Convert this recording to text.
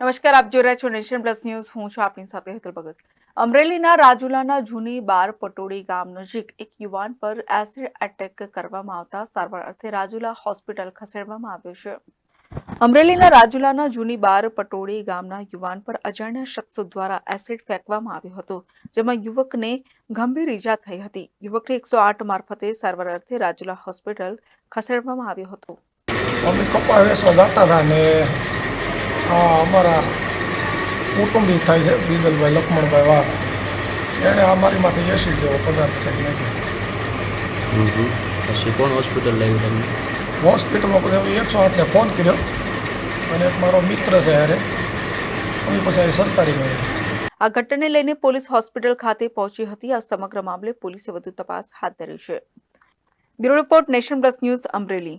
નમસ્કાર, આપ જોઈ રહ્યા છો નેશન પ્લસ ન્યૂઝ. હું છું આપની સાથે હેતલ ભગત. અમરેલીના રાજુલાના જૂની બાર પટોળી ગામ નજીક એક યુવાન પર એસિડ એટેક કરવામાં આવતા સારવાર અર્થે રાજુલા હોસ્પિટલ ખસેડવામાં આવ્યો છે. અમરેલીના રાજુલાના જૂની બાર પટોળી ગામના યુવાન પર અજાણ્યા શખ્સો દ્વારા એસિડ ફેંકવામાં આવ્યો હતો, જેમાં યુવકને ગંભીર ઈજા થઈ હતી. યુવકને એકસો આઠ મારફતે સારવાર અર્થે રાજુલા હોસ્પિટલ ખસેડવામાં આવ્યો હતો. આ અમારા કુટુંબી થાય છે બીદલભાઈ લક્ષ્મણભાઈ વાઘ. એણે અમારી માથે એસી જેવો પદાર્થ કરી નાખ્યો. પછી કોણ હોસ્પિટલ લાવ્યું તમને? હોસ્પિટલમાં પછી એકસો આઠને ફોન કર્યો. અને એક મારો મિત્ર છે અરે અમે પછી સરકારી મળ્યા આ ઘટનાને લઈને પોલીસ હોસ્પિટલ ખાતે પહોંચી હતી. આ સમગ્ર મામલે પોલીસે વધુ તપાસ હાથ ધરી છે. Bureau report nation plus news Amreli.